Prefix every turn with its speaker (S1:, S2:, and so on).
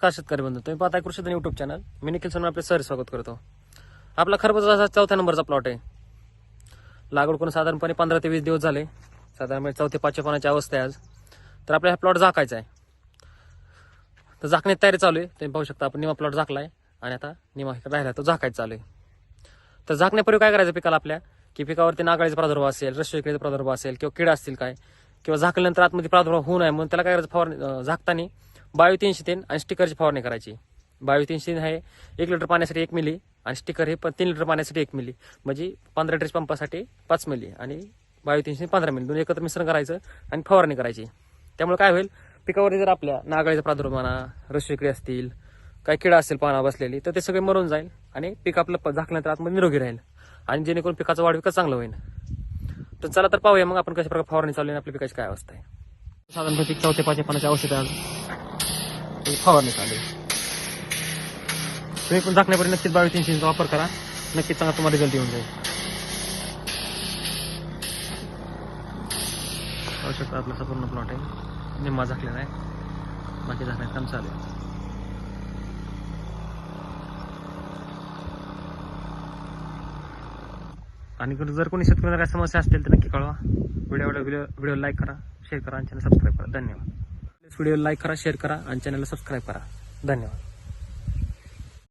S1: का शेतकरी बंधू? तुम्ही पाहताय कृषी युट्यूब चॅनल मी निखिल सोनवणे आपले सर स्वागत करतो. आपला खरबूजाचा चौथ्या नंबरचा प्लॉट आहे. लागवड करून साधारणपणे पंधरा ते वीस दिवस झाले. साधारणपणे चौथे पाचशे पानाची अवस्था आहे आज. तर आपला हा प्लॉट झाकायचा आहे. तर झाकण्याची तयारी चालू आहे. तुम्ही पाहू शकता आपण निमा प्लॉट झाकलाय. आणि आता निमा राहिला तो झाकायचा चालू आहे. तर झाकण्यापूर्वी काय करायचं पिकाला आपल्या? की पिकावरती नागाळीचा प्रादुर्भाव असेल रस्विक्रीचा प्रादुर्भाव असेल किंवा किडा असतील काय? किंवा झाकल्यानंतर आतमध्ये प्रादुर्भाव होऊ नये म्हणून त्याला काय करायचं? फवार झाकताना बायो तीनशे तीन आणि स्टिकरची फवारणी करायची. बायो तीनशे तीन आहे एक लिटर पाण्यासाठी एक मिली आणि स्टिकर हे पण तीन लिटर पाण्यासाठी एक मिली. म्हणजे पंधरा लिटर पंपासाठी पाच मिली आणि बायो तीनशे पंधरा मिली. दोन एकत्र मिश्रण करायचं आणि फवारणी करायची. त्यामुळे काय होईल? पिकावरती जर आपल्या नागाळीचा प्रादुर्भाव म्हणा रसविक्री असतील काही किडा असेल पाना बसलेली तर ते सगळे मरून जाईल आणि पीक आपलं प- झाकल्यानंतर आतमध्ये निरोगी राहील आणि जेणेकरून पिकाचं वाढ विकास चांगलं होईल. तर चला तर पाहूया मग आपण कशा प्रकारे फवारणी चालू आहे आपल्या पिकाची काय अवस्था आहे. साधारणपणे पीक पाचशे पाण्याची औषधं आहे फवारणी चालू तुम्ही पण झाकण्यापर्यंत नक्कीच बावीस तीनशेचा वापर करा. नक्कीच चांगला तुम्हाला रिझल्ट येऊन जाईल. पाहू शकता आपला पूर्ण प्लॉट आहे. निम्मा झाकलेला आहे. बाकी झाकण्याचं काम चालू आहे. आणि जर- जर कोणी शेतकऱ्यांना काय समस्या असतील तर नक्की कळवा. व्हिडिओ व्हिडिओ व्हिडिओ लाईक करा शेअर करा आणि सबस्क्राईब करा. धन्यवाद. व्हिडिओ लाईक करा शेअर करा आणि चॅनलला सबस्क्राईब करा. धन्यवाद.